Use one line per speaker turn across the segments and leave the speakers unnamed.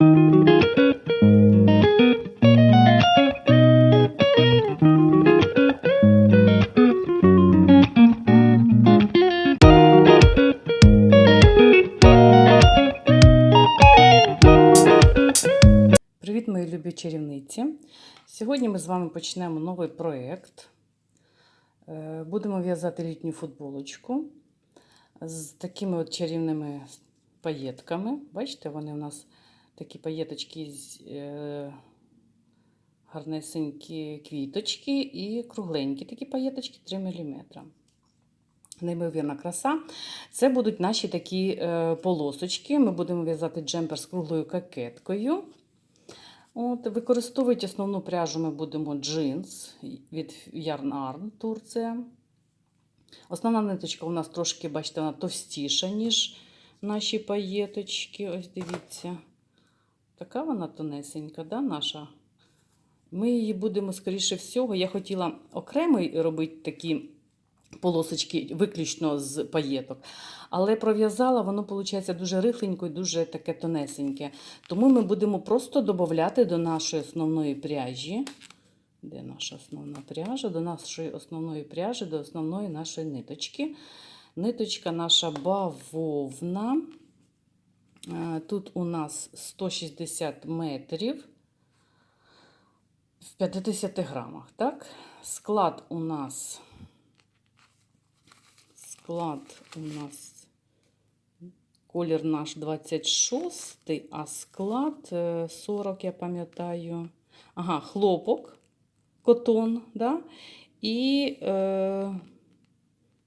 Привіт, мої любі чарівниці! Сьогодні ми з вами почнемо новий проєкт. Е, Будемо в'язати літню футболочку з такими от чарівними паєтками. Бачите, вони у нас такі паєточки з е, гарнесенькі квіточки і кругленькі такі паєточки 3 мм. Неймовірна краса. Це будуть наші такі е, полосочки. Ми будемо в'язати джемпер з круглою кокеткою. От, Використовують основну пряжу ми будемо джинс від Yarn Arn Турція. Основна ниточка у нас трошки, бачите, вона товстіша, ніж наші паєточки. Ось дивіться. Така вона тонесенька, да, наша? Ми її будемо, скоріше всього, я хотіла окремо робити такі полосочки виключно з паєток. Але пров'язала, воно, виходить, дуже рихленько і дуже таке тонесеньке. Тому ми будемо просто додати до нашої основної пряжі. Де наша основна пряжа? До нашої основної пряжі, до основної нашої ниточки. Ниточка наша бавовна. Е, Тут у нас 160 метрів в 50 грамах. Так? Склад у нас склад у нас колір наш 26, а склад 40, я пам'ятаю. Ага, хлопок, котон, да? і е,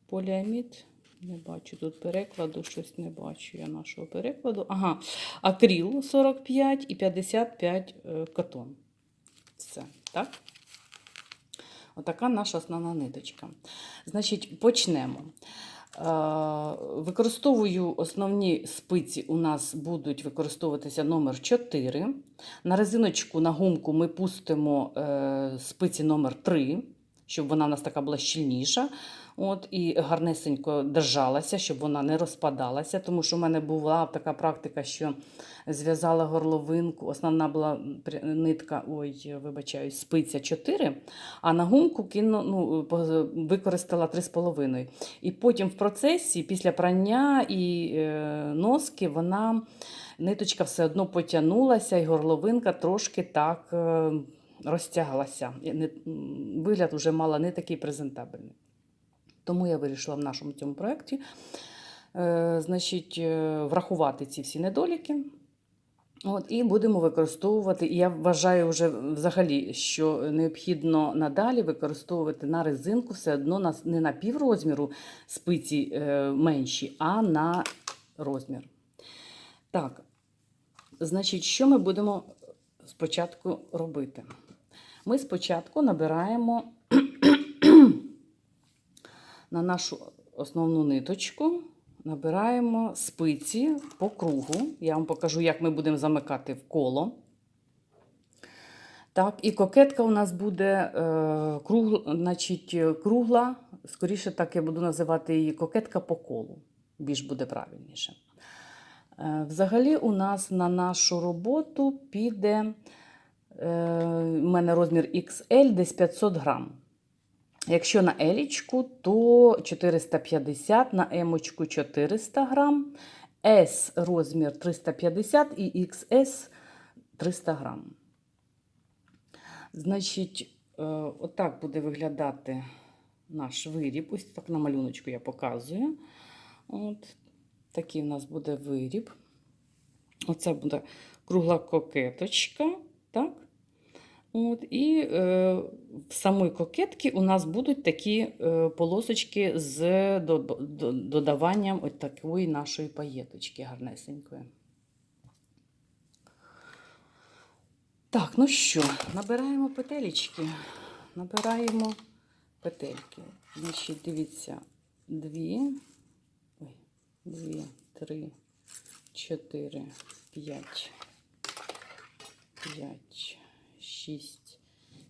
поліамід. Не бачу тут перекладу, щось не бачу я нашого перекладу. Ага, акріл 45 і 55 е, котон. Все, так? Отака наша основна ниточка. Значить, почнемо. Використовую основні спиці, у нас будуть використовуватися номер 4. На резиночку на гумку ми пустимо е, спиці номер 3 щоб вона у нас така була щільніша. От, І гарнесенько держалася, щоб вона не розпадалася. Тому що в мене була така практика, що зв'язала горловинку, основна була нитка, ой, вибачаю, спиця 4, а на гумку кину, ну, використала 3,5. І потім в процесі, після прання і е, носки, вона ниточка все одно потягнулася, і горловинка трошки так. Розтяглася. Вигляд вже мала не такий презентабельний. Тому я вирішила в нашому цьому проєкті е, е, врахувати ці всі недоліки. От, І будемо використовувати. І я вважаю вже взагалі, що необхідно надалі використовувати на резинку все одно на, не на піврозміру спиці е, менші, а на розмір. Так, значить, що ми будемо спочатку робити? Ми спочатку набираємо на нашу основну ниточку, набираємо спиці по кругу. Я вам покажу, як ми будемо замикати в коло. Так, І кокетка у нас буде е, кругла, значить, кругла, скоріше так я буду називати її кокетка по колу. Більш буде правильніше. Е, взагалі, у нас на нашу роботу піде у е, мене розмір XL десь 500 грам. Якщо на елічку, то 450, на емочку 400 грам, S розмір 350 і XS 300 грам. Значить, е, отак буде виглядати наш виріб. Ось так на малюночку я показую. От Такий у нас буде виріб. Оце буде кругла кокеточка. Так? От, І е, в самій кокетці у нас будуть такі е, полосочки з до, до, додаванням от такої нашої паєточки гарнесенької. Так, ну що, набираємо петелечки. Набираємо петельки. Значить, дивіться, дві, ой, дві, три, чотири, п'ять, п'ять. 6,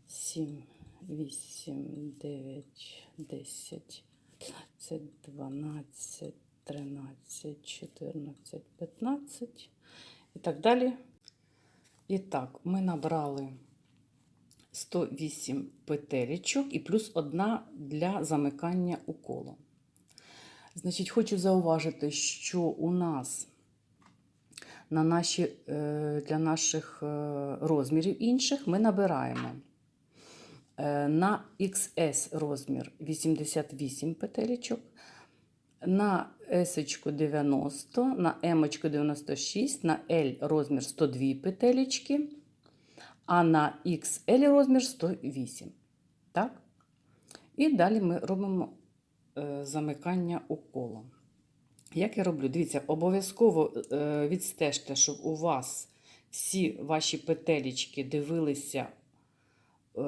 7, 8, 9, 10, 12, 13, 14, 15 і так далі. І так, ми набрали 108 петелечок і плюс одна для замикання у коло. Значить, хочу зауважити, що у нас на наші, е, для наших е, розмірів інших ми набираємо е, на XS розмір 88 петелечок, на S 90, на M 96, на L розмір 102 петелечки, а на XL розмір 108. Так? І далі ми робимо замикання у коло. Як я роблю? Дивіться, обов'язково е, відстежте, щоб у вас всі ваші петелечки дивилися е,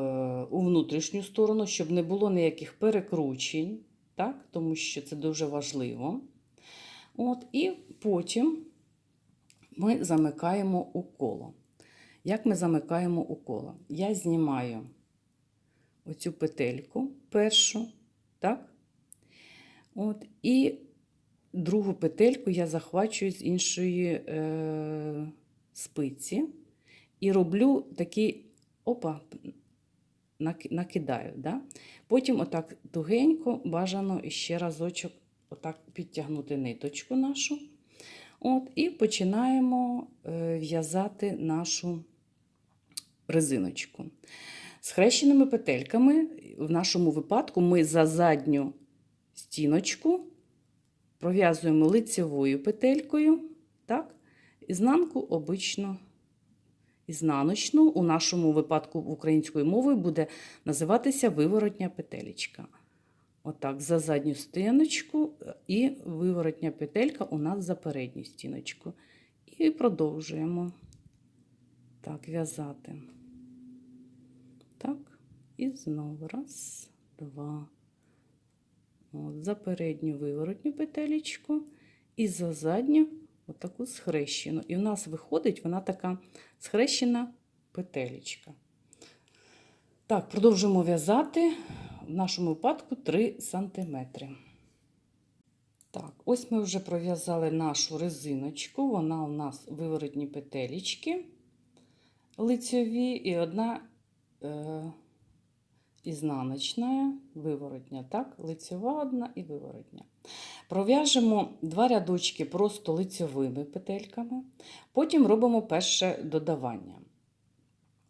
у внутрішню сторону, щоб не було ніяких перекручень, так? тому що це дуже важливо. От, і потім ми замикаємо у коло. Як ми замикаємо у коло? Я знімаю оцю петельку першу, так? От, і другу петельку я захвачую з іншої е, спиці і роблю такий опа, накидаю. Да? Потім отак тугенько бажано ще разочок отак підтягнути ниточку нашу. От, і починаємо е, в'язати нашу резиночку. З хрещеними петельками, в нашому випадку, ми за задню стіночку пров'язуємо лицевою петелькою, так? ізнанку обично ізнаночну, у нашому випадку українською мовою буде називатися виворотня петелечка. Отак, за задню стіночку і виворотня петелька у нас за передню стіночку. І продовжуємо так в'язати. Так, і знову раз, два. От, за передню виворотню петелечку і за задню отаку схрещену. І в нас виходить вона така схрещена петелечка. Так, продовжуємо в'язати в нашому випадку 3 см. Так, ось ми вже пров'язали нашу резиночку. Вона у нас виворотні петелечки лицьові і одна е, ізнаночна, виворотня, так, лицьова одна і виворотня. Пров'яжемо два рядочки просто лицьовими петельками, потім робимо перше додавання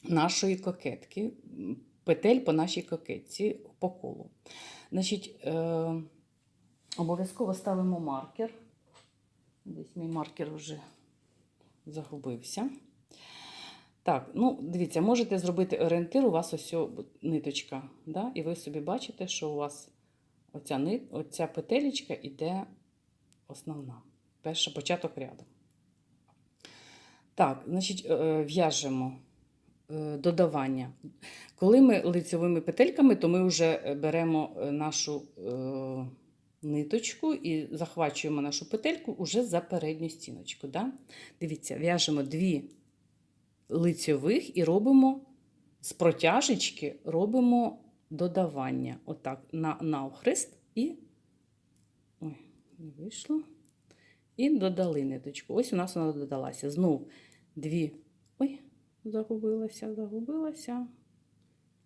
нашої кокетки, петель по нашій кокетці по колу. Значить, е, обов'язково ставимо маркер. Десь мій маркер вже загубився. Так, ну дивіться, можете зробити орієнтир, у вас ось ниточка, да? і ви собі бачите, що у вас оця, нит, оця петелечка йде основна. Перша початок ряду. Так, значить, е, в'яжемо е, додавання. Коли ми лицевими петельками, то ми вже беремо е, нашу е, ниточку і захвачуємо нашу петельку уже за передню стіночку. Да? Дивіться, в'яжемо дві лицьових і робимо з протяжечки робимо додавання. Отак, на навхрест і. Ой, не вийшло. І додали ниточку. Ось у нас вона додалася. Знов дві. Ой, загубилася, загубилася.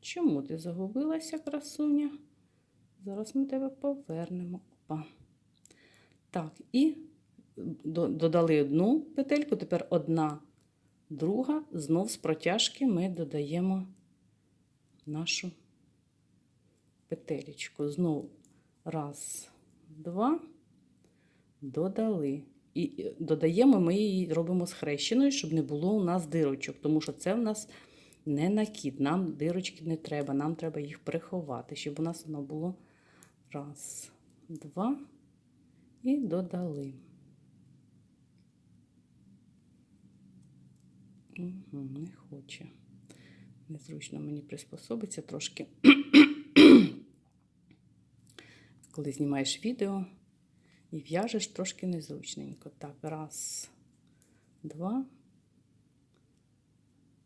Чому ти загубилася, красуня? Зараз ми тебе повернемо. Опа. Так, і додали одну петельку, тепер одна друга, знов з протяжки ми додаємо нашу петелечку. Знов раз, два, додали. І додаємо, ми її робимо схрещеною, щоб не було у нас дирочок, тому що це в нас не накид. Нам дирочки не треба, нам треба їх приховати, щоб у нас воно було раз, два і додали. Угу, не хоче. Незручно мені приспособиться трошки. Коли знімаєш відео і в'яжеш трошки незручненько. Так, раз, два,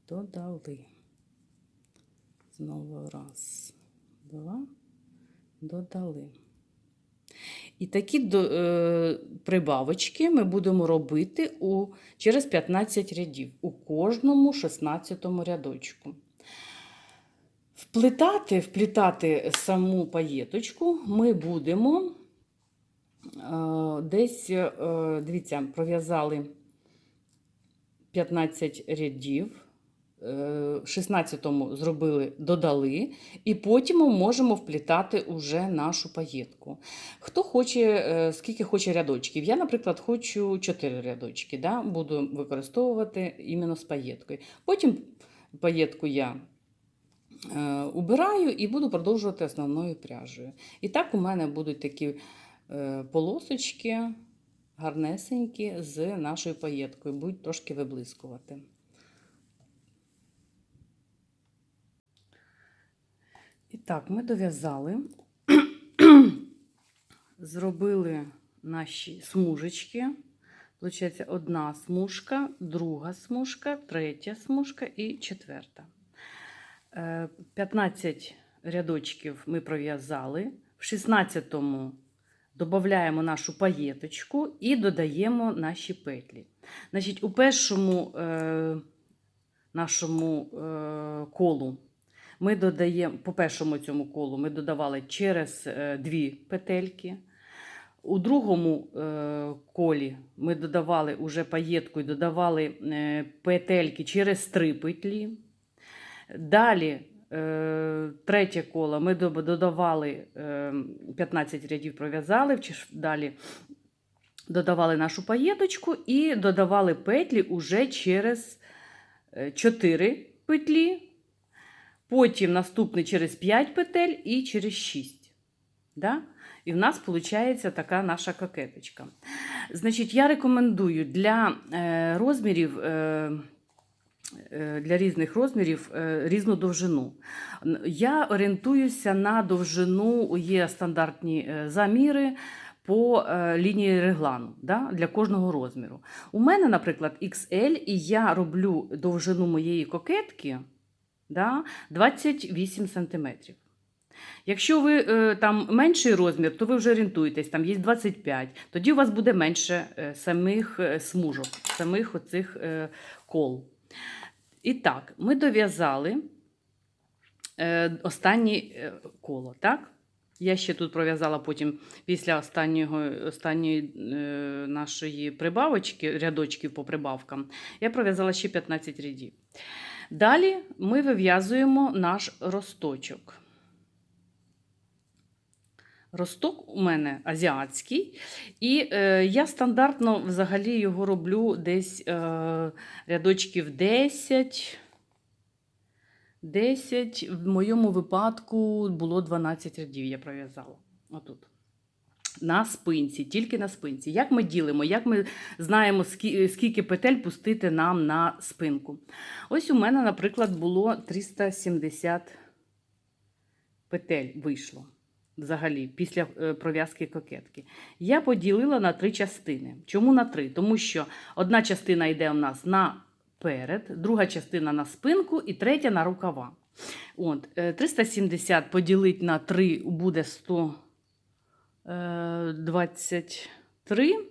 додали. Знову раз, два, додали. І такі е, прибавочки ми будемо робити у, через 15 рядів у кожному 16 рядочку. Вплітати, вплітати саму паєточку ми будемо е, десь, е, дивіться, пров'язали 15 рядів. Е, 16-му зробили, додали, і потім ми можемо вплітати уже нашу паєтку. Хто хоче, е, скільки хоче рядочків. Я, наприклад, хочу 4 рядочки, да? буду використовувати іменно з паєткою. Потім паєтку я е, убираю і буду продовжувати основною пряжею. І так у мене будуть такі е, полосочки гарнесенькі з нашою паєткою, будуть трошки виблискувати. І так, ми дов'язали, зробили наші смужечки. Получається, одна смужка, друга смужка, третя смужка і четверта. Е, 15 рядочків ми пров'язали. В 16-му додаємо нашу паєточку і додаємо наші петлі. Значить, у першому е, нашому е, колу ми додаємо, по першому цьому колу ми додавали через е, дві петельки. У другому е, колі ми додавали уже паєтку і додавали е, петельки через три петлі. Далі, третє коло ми додавали е, 15 рядів пров'язали, далі додавали нашу паєточку і додавали петлі уже через 4 петлі. Потім наступний через 5 петель і через 6. Да? І в нас виходить така наша кокеточка. Значить, я рекомендую для е, розмірів. Е, е, для різних розмірів різну довжину. Я орієнтуюся на довжину, є стандартні заміри по лінії реглану да, для кожного розміру. У мене, наприклад, XL, і я роблю довжину моєї кокетки да, 28 см. Якщо ви е, там менший розмір, то ви вже орієнтуєтесь, там є 25, тоді у вас буде менше е, самих е, смужок, самих оцих кол. І так, ми дов'язали останнє коло, так? Я ще тут пров'язала потім після останнього, останньої е, нашої прибавочки, рядочків по прибавкам, я пров'язала ще 15 рядів. Далі ми вив'язуємо наш росточок. Росток у мене азіатський, і е, я стандартно взагалі його роблю десь е, рядочків 10. 10, в моєму випадку було 12 рядів, я пров'язала. Отут. На спинці, тільки на спинці. Як ми ділимо, як ми знаємо, скільки петель пустити нам на спинку. Ось у мене, наприклад, було 370 петель вийшло взагалі після е, пров'язки кокетки. Я поділила на три частини. Чому на три? Тому що одна частина йде у нас наперед, друга частина на спинку і третя на рукава. От, е, 370 поділити на 3 буде 123.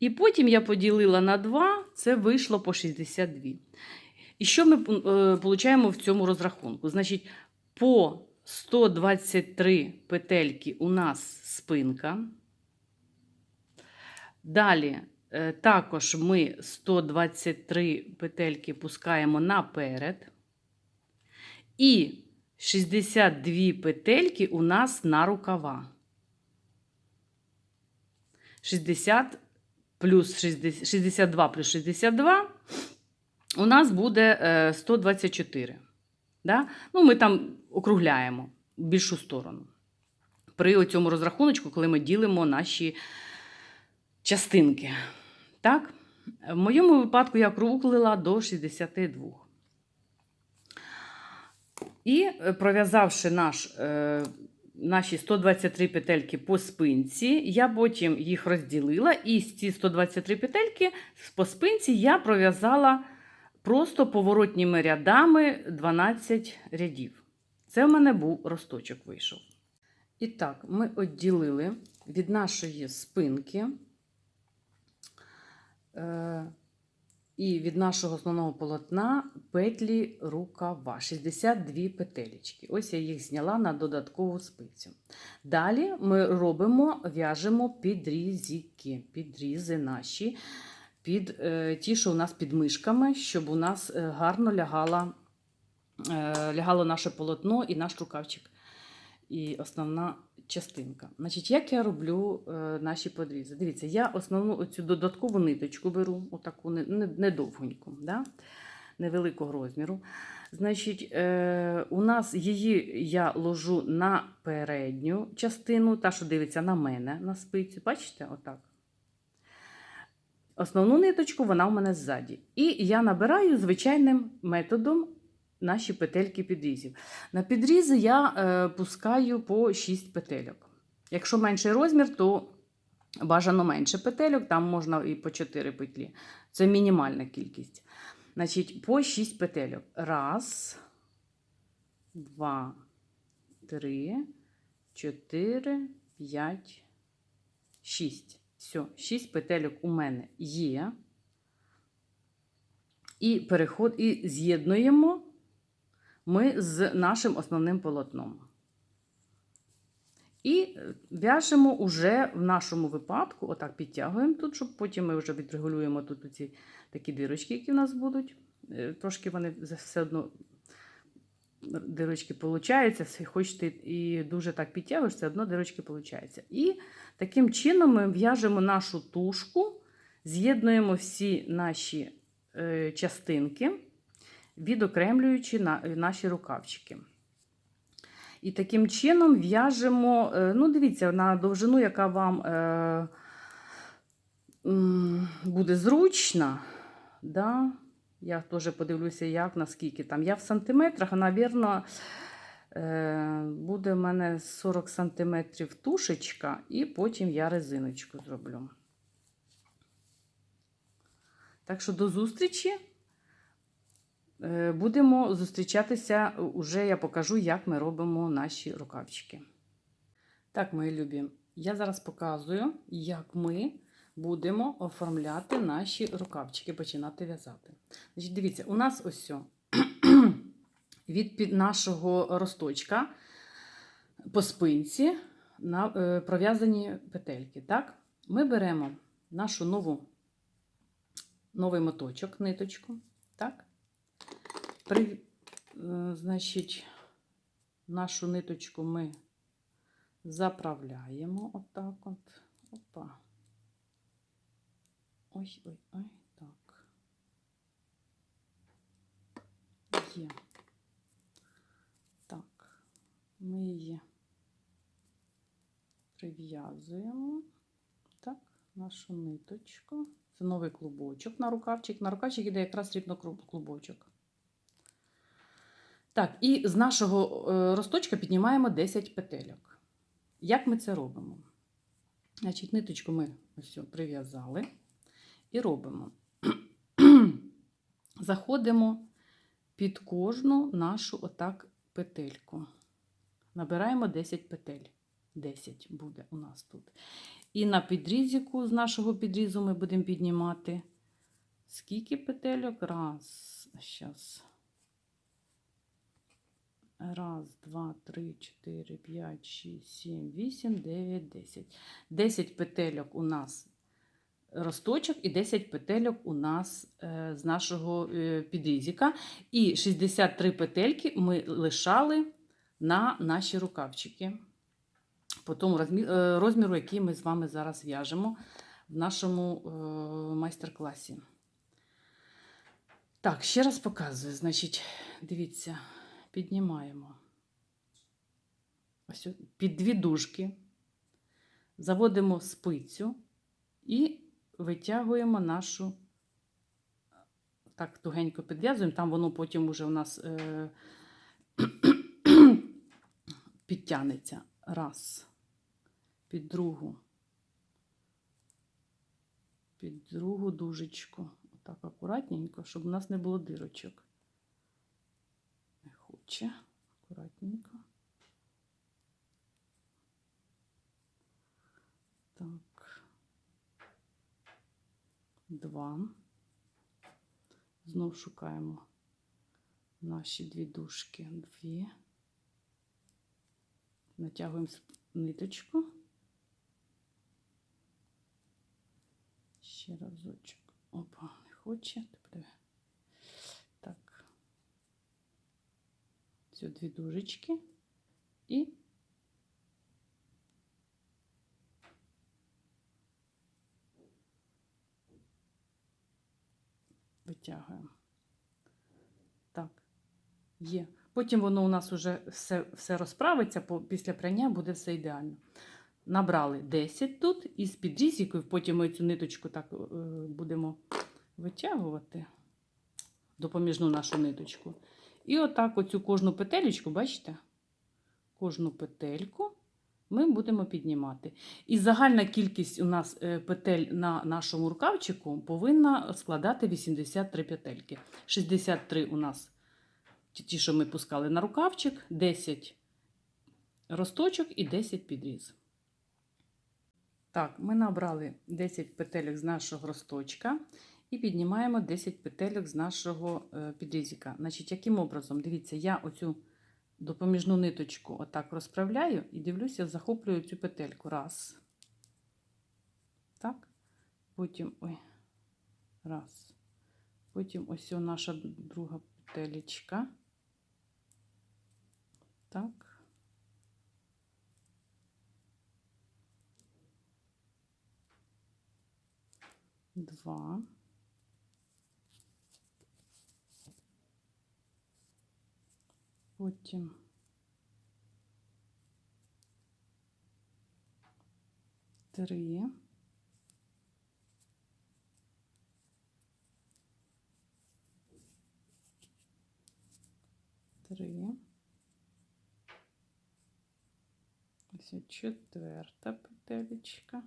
І потім я поділила на 2, це вийшло по 62. І що ми е, получаємо в цьому розрахунку? Значить, по 123 петельки у нас спинка. Далі е, також ми 123 петельки пускаємо наперед. І 62 петельки у нас на рукава. 60 плюс 60, 62 плюс 62 у нас буде е, 124. Да? Ну, ми там округляємо в більшу сторону. При цьому розрахуночку, коли ми ділимо наші частинки. Так? В моєму випадку я округлила до 62. І е, пров'язавши наш, е, наші 123 петельки по спинці, я потім їх розділила, і з ці 123 петельки по спинці я пров'язала просто поворотніми рядами 12 рядів. Це в мене був росточок вийшов. І так, ми відділили від нашої спинки е, і від нашого основного полотна петлі рукава 62 петелечки. Ось я їх зняла на додаткову спицю. Далі ми робимо, в'яжемо підрізики, підрізи наші під е, ті, що у нас під мишками, щоб у нас е, гарно лягала, е, лягало наше полотно і наш рукавчик. І основна частинка. Значить, як я роблю е, наші подрізи? Дивіться, я основну оцю додаткову ниточку беру, отаку не- не- недовгоньку, да? невеликого розміру. Значить, е, у нас її я ложу на передню частину, та, що дивиться на мене на спицю. Бачите, отак. Основну ниточку вона у мене ззаді. І я набираю звичайним методом наші петельки підрізів. На підрізи я е, пускаю по 6 петельок. Якщо менший розмір, то бажано менше петельок, там можна і по 4 петлі. Це мінімальна кількість. Значить, по 6 петельок. Раз, два, три, чотири, п'ять, шість. Все, 6 петельок у мене є. І переход, і з'єднуємо ми з нашим основним полотном. І е, в'яжемо уже в нашому випадку, отак підтягуємо тут, щоб потім ми вже відрегулюємо тут ці такі дирочки, які в нас будуть. Е, Трошки вони все одно дирочки получаються, хочете і дуже так підтягуєш, все одно дирочки получаються. І таким чином ми в'яжемо нашу тушку, з'єднуємо всі наші е, частинки відокремлюючи наші рукавчики. І таким чином в'яжемо, е, ну, дивіться, на довжину, яка вам е, буде зручна. Да? Я теж подивлюся, як, наскільки там. Я в сантиметрах, а, навірно, е, буде в мене 40 сантиметрів тушечка, і потім я резиночку зроблю. Так що до зустрічі. Е, Будемо зустрічатися уже я покажу, як ми робимо наші рукавчики. Так, мої любі, я зараз показую, як ми будемо оформляти наші рукавчики, починати в'язати. Значить, Дивіться, у нас ось від нашого росточка по спинці на, е, пров'язані петельки. Так? Ми беремо нашу нову, новий моточок, ниточку. Так? При, е, значить, нашу ниточку ми заправляємо отак от. Опа. Ой, ой, ой, так. Є. Так, ми її прив'язуємо. Так, нашу ниточку. Це новий клубочок на рукавчик. На рукавчик іде якраз срібно клубочок. Так, і з нашого е, росточка піднімаємо 10 петельок. Як ми це робимо? Значить, ниточку ми ось прив'язали і робимо. Заходимо під кожну нашу отак петельку. Набираємо 10 петель. 10 буде у нас тут. І на підрізіку з нашого підрізу ми будемо піднімати. Скільки петельок? Раз. Зараз. Раз, два, три, чотири, п'ять, шість, сім, вісім, дев'ять, десять. Десять петельок у нас росточок і 10 петельок у нас е, з нашого е, підрізіка. І 63 петельки ми лишали на наші рукавчики. По тому е, розміру, який ми з вами зараз в'яжемо в нашому майстер-класі. Так, ще раз показую. Значить, дивіться піднімаємо. Ось під дві дужки, заводимо спицю і витягуємо нашу, так тугенько підв'язуємо, там воно потім уже у нас е, підтягнеться. Раз, під другу, під другу дужечку. Так акуратненько, щоб у нас не було дирочок хоче. Акуратненько. Так. Два. Знов шукаємо наші дві дужки. Дві. Натягуємо ниточку. Ще разочок. Опа, не хоче. Тепер. Так. Ці дві дужечки. І витягуємо. Так, є. Потім воно у нас вже все, все розправиться, після прання буде все ідеально. Набрали 10 тут і з підрізікою, потім ми цю ниточку так е, будемо витягувати, допоміжну нашу ниточку. І отак оцю кожну петелечку, бачите? Кожну петельку ми будемо піднімати. І загальна кількість у нас е, петель на нашому рукавчику повинна складати 83 петельки. 63 у нас ті- що ми пускали на рукавчик, 10 росточок і 10 підріз. Так, ми набрали 10 петелек з нашого росточка і піднімаємо 10 петелек з нашого е, підрізика. Значить, яким образом? Дивіться, я оцю допоміжну ниточку отак розправляю і дивлюся, захоплюю цю петельку. Раз. Так. Потім ой, раз. Потім ось наша друга петелечка. Так. Два. Потім три. Три. Ось четверта петелечка.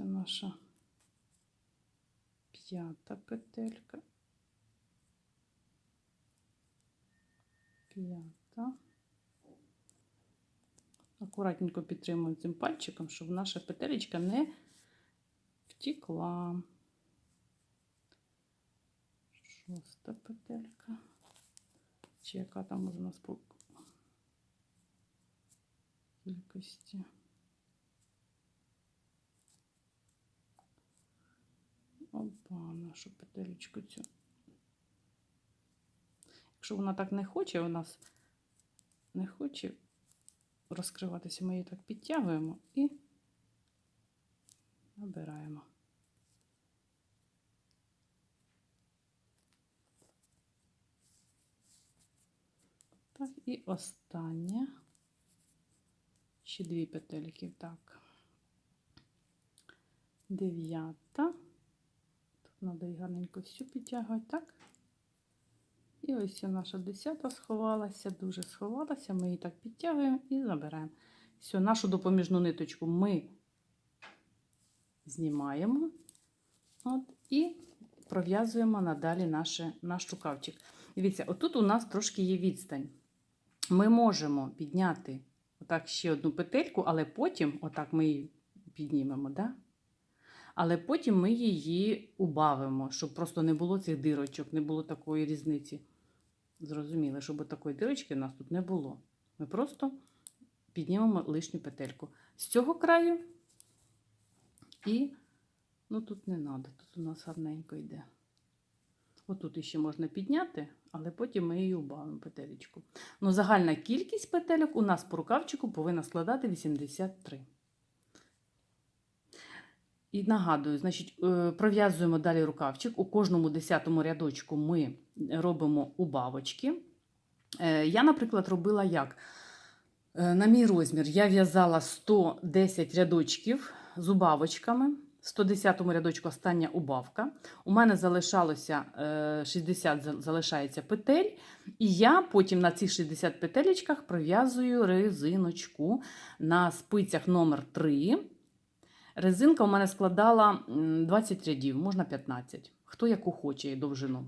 Ось наша п'ята петелька. П'ята. Акуратненько підтримую цим пальчиком, щоб наша петелечка не втекла. Шоста петелька. Чи яка там у нас по кількості? Опа, нашу петелечку цю. Якщо вона так не хоче, у нас не хоче розкриватися, ми її так підтягуємо і набираємо. Так, і остання. Ще дві петельки. Так. Дев'ята. Треба і гарненько всю підтягувати, так? І ось наша десята сховалася, дуже сховалася. Ми її так підтягуємо і забираємо. Все, нашу допоміжну ниточку ми знімаємо от, і пров'язуємо надалі наше, наш рукавчик. Дивіться, отут у нас трошки є відстань. Ми можемо підняти отак ще одну петельку, але потім, отак ми її піднімемо, да? Але потім ми її убавимо, щоб просто не було цих дирочок, не було такої різниці. Зрозуміли, щоб такої дирочки в нас тут не було. Ми просто піднімемо лишню петельку. З цього краю і ну тут не треба, тут у нас гарненько йде. Отут ще можна підняти, але потім ми її убавимо петелечку. Ну, загальна кількість петельок у нас по рукавчику повинна складати 83. І нагадую, значить, е, пров'язуємо далі рукавчик. У кожному десятому рядочку ми робимо убавочки. Е, Я, наприклад, робила як? Е, На мій розмір я в'язала 110 рядочків з убавочками. В 110 рядочку остання убавка. У мене залишалося е, 60 залишається петель, і я потім на цих 60 петелечках пров'язую резиночку на спицях номер 3 Резинка у мене складала м, 20 рядів, можна 15. Хто яку хоче довжину.